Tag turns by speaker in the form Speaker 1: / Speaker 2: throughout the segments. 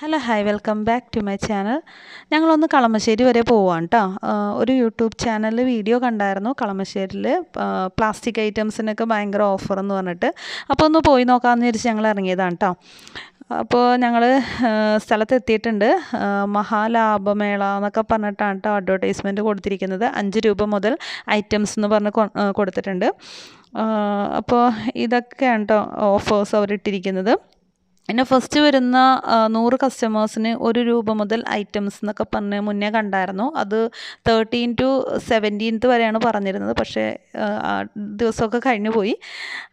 Speaker 1: Hello hi welcome back to my channel ഞങ്ങളൊന്ന് കളമശ്ശേരി വരെ പോവാണ് കേട്ടോ ഒരു യൂട്യൂബ് ചാനലിൽ വീഡിയോ കണ്ടായിരുന്നു. കളമശ്ശേരിയിൽ പ്ലാസ്റ്റിക് ഐറ്റംസിനൊക്കെ ഭയങ്കര ഓഫർ എന്ന് പറഞ്ഞിട്ട്. അപ്പോൾ ഒന്ന് പോയി നോക്കാമെന്ന് വിചാരിച്ച് ഞങ്ങൾ ഇറങ്ങിയതാണ് കേട്ടോ അപ്പോൾ ഞങ്ങൾ സ്ഥലത്ത് എത്തിയിട്ടുണ്ട് മഹാലാഭമേള എന്നൊക്കെ പറഞ്ഞിട്ടാണ് കേട്ടോ അഡ്വർടൈസ്മെന്റ് കൊടുത്തിരിക്കുന്നത്. അഞ്ച് രൂപ മുതൽ ഐറ്റംസ് എന്ന് പറഞ്ഞ് കൊടുത്തിട്ടുണ്ട്. അപ്പോൾ ഇതൊക്കെയാണ് കേട്ടോ ഓഫേഴ്സ് അവരിട്ടിരിക്കുന്നത്. പിന്നെ ഫസ്റ്റ് വരുന്ന നൂറ് കസ്റ്റമേഴ്സിന് ഒരു രൂപ മുതൽ ഐറ്റംസ് എന്നൊക്കെ പറഞ്ഞ് മുന്നേ കണ്ടായിരുന്നു. അത് തേർട്ടീൻ ടു സെവന്റീൻത്ത് വരെയാണ് പറഞ്ഞിരുന്നത്. പക്ഷേ ദിവസമൊക്കെ കഴിഞ്ഞു പോയി.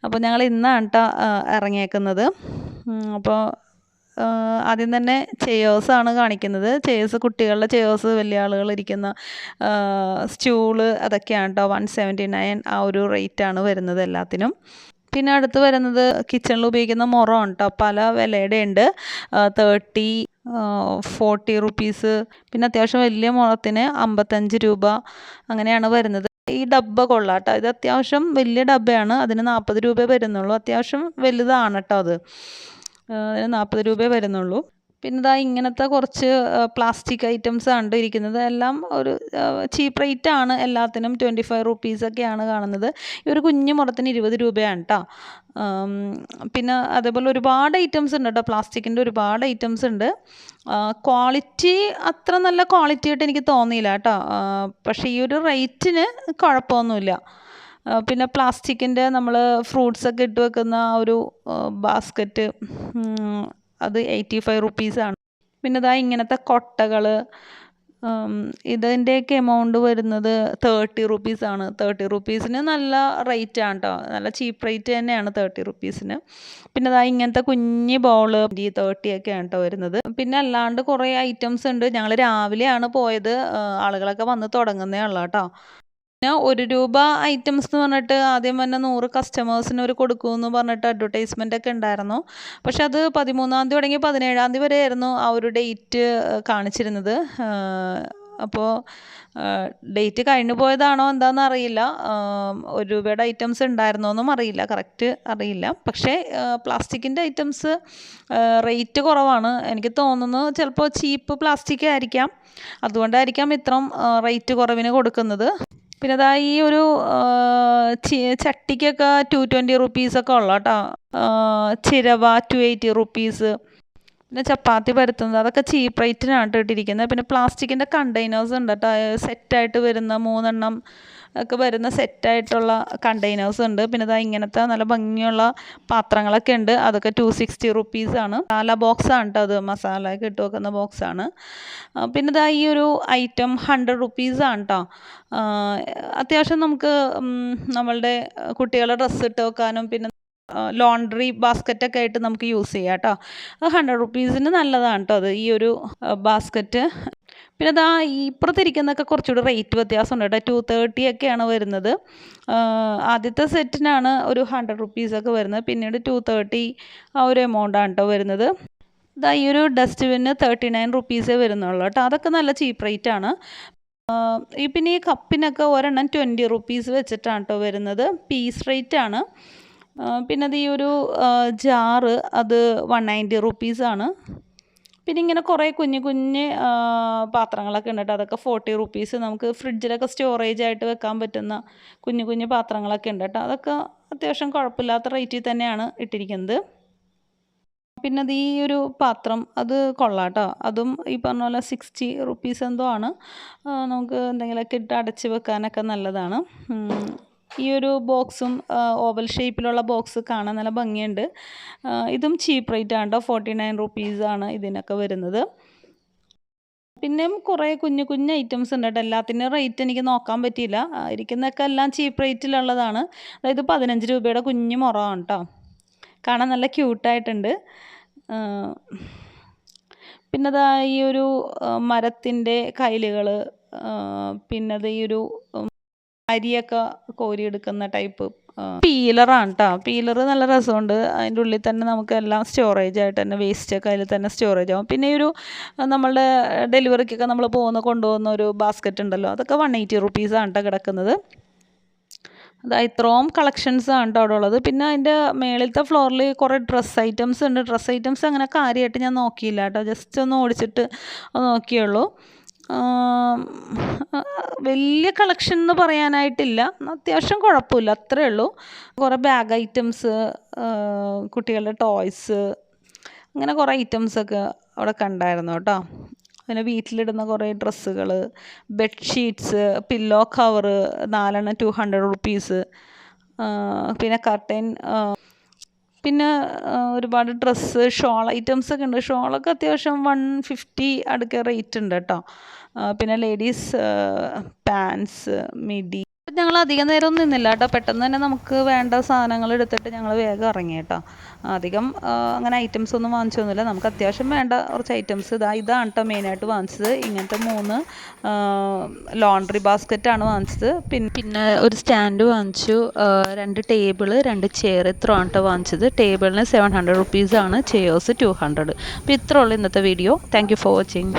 Speaker 1: അപ്പോൾ ഞങ്ങൾ ഇന്നാണ് കേട്ടോ ഇറങ്ങിയേക്കുന്നത്. അപ്പോൾ ആദ്യം തന്നെ ചെയേഴ്സാണ് കാണിക്കുന്നത്. ചെയേഴ്സ് കുട്ടികളുടെ ചെയേഴ്സ് വലിയ ആളുകൾ ഇരിക്കുന്ന സ്റ്റൂൾ അതൊക്കെയാണ് കേട്ടോ വൺ സെവന്റി നയൻ ആ ഒരു റേറ്റാണ് വരുന്നത് എല്ലാത്തിനും. പിന്നെ അടുത്ത് വരുന്നത് കിച്ചണിൽ ഉപയോഗിക്കുന്ന മുറം കേട്ടോ പല വിലയുടെ ഉണ്ട് തേർട്ടി ഫോർട്ടി റുപ്പീസ് പിന്നെ അത്യാവശ്യം വലിയ മുറത്തിന് അമ്പത്തഞ്ച് രൂപ അങ്ങനെയാണ് വരുന്നത്. ഈ ഡബ്ബ കൊള്ളാം കേട്ടോ ഇത് അത്യാവശ്യം വലിയ ഡബ്ബയാണ്. അതിന് നാൽപ്പത് രൂപ വരുന്നുള്ളൂ. അത്യാവശ്യം വലുതാണ് കേട്ടോ അത്. നാൽപ്പത് രൂപയെ വരുന്നുള്ളൂ. പിന്നെ ഇതാ ഇങ്ങനത്തെ കുറച്ച് പ്ലാസ്റ്റിക് ഐറ്റംസ് ആണ് ഇരിക്കുന്നത്. എല്ലാം ഒരു ചീപ്പ് റേറ്റ് ആണ് എല്ലാത്തിനും ട്വന്റി ഫൈവ് റുപ്പീസൊക്കെയാണ് കാണുന്നത്. ഈ ഒരു കുഞ്ഞു മുറത്തിന് ഇരുപത് രൂപയാണ് കേട്ടോ പിന്നെ അതേപോലെ ഒരുപാട് ഐറ്റംസ് ഉണ്ട് കേട്ടോ പ്ലാസ്റ്റിക്കിന്റെ ഒരുപാട് ഐറ്റംസ് ഉണ്ട്. ക്വാളിറ്റി അത്ര നല്ല ക്വാളിറ്റി ആയിട്ട് എനിക്ക് തോന്നിയില്ല കേട്ടോ പക്ഷേ ഈ ഒരു റേറ്റിന് കുഴപ്പമൊന്നുമില്ല. പിന്നെ പ്ലാസ്റ്റിക്കിന്റെ നമ്മൾ ഫ്രൂട്ട്സൊക്കെ ഇട്ട് വെക്കുന്ന ആ ഒരു ബാസ്ക്കറ്റ് അത് എയ്റ്റി ഫൈവ് റുപ്പീസാണ് പിന്നെ ഇതാ ഇങ്ങനത്തെ കൊട്ടകൾ ഇതിന്റെയൊക്കെ എമൗണ്ട് വരുന്നത് തേർട്ടി റുപ്പീസാണ് തേർട്ടി റുപ്പീസിന് നല്ല റേറ്റ് ആണ് കേട്ടോ നല്ല ചീപ്പ് റേറ്റ് തന്നെയാണ് തേർട്ടി റുപ്പീസിന് പിന്നെ ഇതാ ഇങ്ങനത്തെ കുഞ്ഞ് ബോൾ ഈ തേർട്ടി ആണ് കേട്ടോ വരുന്നത്. പിന്നെ അല്ലാണ്ട് കുറേ ഐറ്റംസ് ഉണ്ട്. ഞങ്ങൾ രാവിലെയാണ് പോയത്. ആളുകളൊക്കെ വന്ന് തുടങ്ങുന്നേ ഉള്ളൂ കേട്ടോ പിന്നെ ഒരു രൂപ ഐറ്റംസ് എന്ന് പറഞ്ഞിട്ട് ആദ്യം തന്നെ നൂറ് കസ്റ്റമേഴ്സിന് ഒരു കൊടുക്കുമെന്ന് പറഞ്ഞിട്ട് അഡ്വർടൈസ്മെന്റ് ഒക്കെ ഉണ്ടായിരുന്നു. പക്ഷെ അത് പതിമൂന്നാം തീയതി തുടങ്ങി പതിനേഴാം തീയതി വരെ ആയിരുന്നു ആ ഒരു ഡേറ്റ് കാണിച്ചിരുന്നത്. അപ്പോൾ ഡേറ്റ് കഴിഞ്ഞു പോയതാണോ എന്താണെന്ന് അറിയില്ല. ഒരു രൂപയുടെ ഐറ്റംസ് ഉണ്ടായിരുന്നോന്നും അറിയില്ല. കറക്റ്റ് അറിയില്ല. പക്ഷേ പ്ലാസ്റ്റിക്കിന്റെ ഐറ്റംസ് റേറ്റ് കുറവാണ്. എനിക്ക് തോന്നുന്നു ചിലപ്പോൾ ചീപ്പ് പ്ലാസ്റ്റിക് ആയിരിക്കാം. അതുകൊണ്ടായിരിക്കാം ഇത്രയും റേറ്റ് കുറവിന് കൊടുക്കുന്നത്. പിന്നെ അതാ ഈ ഒരു ചട്ടിക്കൊക്കെ ടു ട്വന്റി റുപ്പീസൊക്കെ ഉള്ളൂ കേട്ടോ ചിരവ ടു എയ്റ്റി റുപ്പീസ് പിന്നെ ചപ്പാത്തി പരത്തുന്നത്. അതൊക്കെ ചീപ്പ് റേറ്റിനാണ് ഇട്ടിരിക്കുന്നത്. പിന്നെ പ്ലാസ്റ്റിക്കിന്റെ കണ്ടെയ്നേഴ്സ് ഉണ്ട് കേട്ടോ സെറ്റായിട്ട് വരുന്ന മൂന്നെണ്ണം ഒക്കെ വരുന്ന സെറ്റായിട്ടുള്ള കണ്ടെയ്നേഴ്സ് ഉണ്ട്. പിന്നെ ഇതാ ഇങ്ങനത്തെ നല്ല ഭംഗിയുള്ള പാത്രങ്ങളൊക്കെ ഉണ്ട്. അതൊക്കെ ടു സിക്സ്റ്റി റുപ്പീസാണ് മസാല ബോക്സാണ് കേട്ടോ അത്. മസാല ഒക്കെ ഇട്ട് വെക്കുന്ന ബോക്സാണ് പിന്നെ ഇതാ ഈ ഒരു ഐറ്റം ഹൺഡ്രഡ് റുപ്പീസാണ് കേട്ടോ അത്യാവശ്യം നമുക്ക് നമ്മളുടെ കുട്ടികളുടെ ഡ്രസ്സ് ഇട്ട് വെക്കാനും പിന്നെ ലോണ്ട്രി ബാസ്ക്കറ്റൊക്കെ ആയിട്ട് നമുക്ക് യൂസ് ചെയ്യാം കേട്ടോ. അത് ഹൺഡ്രഡ് റുപ്പീസിന് നല്ലതാണ് കേട്ടോ അത് ഈ ഒരു ബാസ്ക്കറ്റ് പിന്നെ അതാ ഇപ്പുറത്തിരിക്കുന്നതൊക്കെ കുറച്ചുകൂടി റേറ്റ് വ്യത്യാസമുണ്ട് കേട്ടോ. ടു തേർട്ടി ഒക്കെയാണ് വരുന്നത്. ആദ്യത്തെ സെറ്റിനാണ് ഒരു ഹൺഡ്രഡ് റുപ്പീസൊക്കെ വരുന്നത്. പിന്നീട് ടു തേർട്ടി ആ ഒരു എമൗണ്ടാണ് കേട്ടോ വരുന്നത്. ഇതാ ഈ ഒരു ഡസ്റ്റ്ബിന് തേർട്ടി നയൻ റുപ്പീസേ വരുന്നുള്ളൂ കേട്ടോ. അതൊക്കെ നല്ല ചീപ്പ് റേറ്റ് ആണ്. ഈ പിന്നെ ഈ കപ്പിനൊക്കെ ഒരെണ്ണം ട്വന്റി റുപ്പീസ് വെച്ചിട്ടാണ് കേട്ടോ വരുന്നത്. പീസ് റേറ്റ് ആണ്. പിന്നെ അത് ഈ ഒരു ജാറ് അത് വൺ നയന്റി റുപ്പീസാണ് പിന്നെ ഇങ്ങനെ കുറേ കുഞ്ഞു കുഞ്ഞ് പാത്രങ്ങളൊക്കെ ഉണ്ട് കേട്ടോ അതൊക്കെ ഫോർട്ടി റുപ്പീസ് നമുക്ക് ഫ്രിഡ്ജിലൊക്കെ സ്റ്റോറേജ് ആയിട്ട് വെക്കാൻ പറ്റുന്ന കുഞ്ഞു കുഞ്ഞു പാത്രങ്ങളൊക്കെ ഉണ്ട് കേട്ടോ അതൊക്കെ അത്യാവശ്യം കുഴപ്പമില്ലാത്ത റേറ്റിൽ തന്നെയാണ് ഇട്ടിരിക്കുന്നത്. പിന്നെ അത് ഈ ഒരു പാത്രം അത് കൊള്ളാം കേട്ടോ അതും ഈ പറഞ്ഞ പോലെ സിക്സ്റ്റി റുപ്പീസ് എന്തോ ആണ്. നമുക്ക് എന്തെങ്കിലുമൊക്കെ ഇട്ട് അടച്ച് വെക്കാനൊക്കെ നല്ലതാണ്. ഈ ഒരു ബോക്സും ഓവൽ ഷേപ്പിലുള്ള ബോക്സ് കാണാൻ നല്ല ഭംഗിയുണ്ട്. ഇതും ചീപ്പ് റേറ്റ് ആണ് കേട്ടോ ഫോർട്ടി നയൻ റുപ്പീസാണ് ഇതിനൊക്കെ വരുന്നത്. പിന്നെയും കുറേ കുഞ്ഞു കുഞ്ഞു ഐറ്റംസ് ഉണ്ട് കേട്ടോ എല്ലാത്തിന്റെയും റേറ്റ് എനിക്ക് നോക്കാൻ പറ്റിയില്ല. ഇരിക്കുന്നതൊക്കെ എല്ലാം ചീപ്പ് റേറ്റിലുള്ളതാണ്. അതായത് പതിനഞ്ച് രൂപയുടെ കുഞ്ഞു മുറമാണ് കേട്ടോ കാണാൻ നല്ല ക്യൂട്ടായിട്ടുണ്ട്. പിന്നെ ഈ ഒരു മരത്തിന്റെ കൈലുകൾ പിന്നെ ഈ ഒരു അരിയൊക്കെ കോരിയെടുക്കുന്ന ടൈപ്പ് പീലറാണ് കേട്ടോ പീലർ നല്ല രസമുണ്ട്. അതിന്റെ ഉള്ളിൽ തന്നെ നമുക്ക് എല്ലാം സ്റ്റോറേജ് ആയിട്ട് തന്നെ വേസ്റ്റൊക്കെ അതിൽ തന്നെ സ്റ്റോറേജ് ആവും. പിന്നെ ഒരു നമ്മളുടെ ഡെലിവറിക്കൊക്കെ നമ്മൾ പോകുന്ന കൊണ്ടുപോകുന്ന ഒരു ബാസ്ക്കറ്റ് ഉണ്ടല്ലോ. അതൊക്കെ വൺ എയ്റ്റി റുപ്പീസാണ് കേട്ടോ കിടക്കുന്നത്. അത് ഇത്രയും കളക്ഷൻസ് ആണ് കേട്ടോ അവിടെ ഉള്ളത്. പിന്നെ അതിന്റെ മേളിലത്തെ ഫ്ലോറിൽ കുറേ ഡ്രസ്സ് ഐറ്റംസ് ഉണ്ട്. ഡ്രസ്സ് ഐറ്റംസ് അങ്ങനെ കാര്യമായിട്ട് ഞാൻ നോക്കിയില്ല കേട്ടോ ജസ്റ്റ് ഒന്ന് ഓടിച്ചിട്ട് നോക്കിയേ നോക്കിയുള്ളൂ വലിയ കളക്ഷൻ എന്ന് പറയാനായിട്ടില്ല. അത്യാവശ്യം കുഴപ്പമില്ല അത്രേ ഉള്ളൂ. കുറേ ബാഗ് ഐറ്റംസ് കുട്ടികളുടെ ടോയ്സ് അങ്ങനെ കുറേ ഐറ്റംസൊക്കെ അവിടെ കണ്ടായിരുന്നു കേട്ടോ. പിന്നെ വീട്ടിലിടുന്ന കുറേ ഡ്രസ്സുകൾ ബെഡ്ഷീറ്റ്സ് പില്ലോ കവറ് നാലെണ്ണം ടു ഹൺഡ്രഡ് റുപ്പീസ് പിന്നെ കർട്ടൻ പിന്നെ ഒരുപാട് ഡ്രസ്സ് ഷോൾ ഐറ്റംസ് ഒക്കെ ഉണ്ട്. ഷോളൊക്കെ അത്യാവശ്യം വൺ ഫിഫ്റ്റി അടുക്ക റേറ്റ് ഉണ്ട് കേട്ടോ. പിന്നെ ലേഡീസ് പാൻസ് മിഡി ഞങ്ങൾ അധികം നേരം ഒന്നും നിന്നില്ല കേട്ടോ. പെട്ടെന്ന് തന്നെ നമുക്ക് വേണ്ട സാധനങ്ങൾ എടുത്തിട്ട് ഞങ്ങൾ വേഗം ഇറങ്ങി കേട്ടോ. അധികം അങ്ങനെ ഐറ്റംസ് ഒന്നും വാങ്ങിച്ചൊന്നുമില്ല നമുക്ക് അത്യാവശ്യം വേണ്ട കുറച്ച് ഐറ്റംസ് ഇതാ ഇതാണ് കേട്ടോ മെയിനായിട്ട് വാങ്ങിച്ചത്. ഇങ്ങനത്തെ മൂന്ന് ലോണ്ടറി ബാസ്ക്കറ്റാണ് വാങ്ങിച്ചത്. പിന്നെ പിന്നെ ഒരു സ്റ്റാൻഡ് വാങ്ങിച്ചു. രണ്ട് ടേബിൾ രണ്ട് ചെയർ ഇത്രയാണ് കേട്ടോ വാങ്ങിച്ചത്. ടേബിളിന് സെവൻ ഹൺഡ്രഡ് റുപ്പീസാണ് ചെയേഴ്സ് ടു ഹൺഡ്രഡ് അപ്പോൾ ഇത്രേ ഉള്ളൂ ഇന്നത്തെ video thank you for watching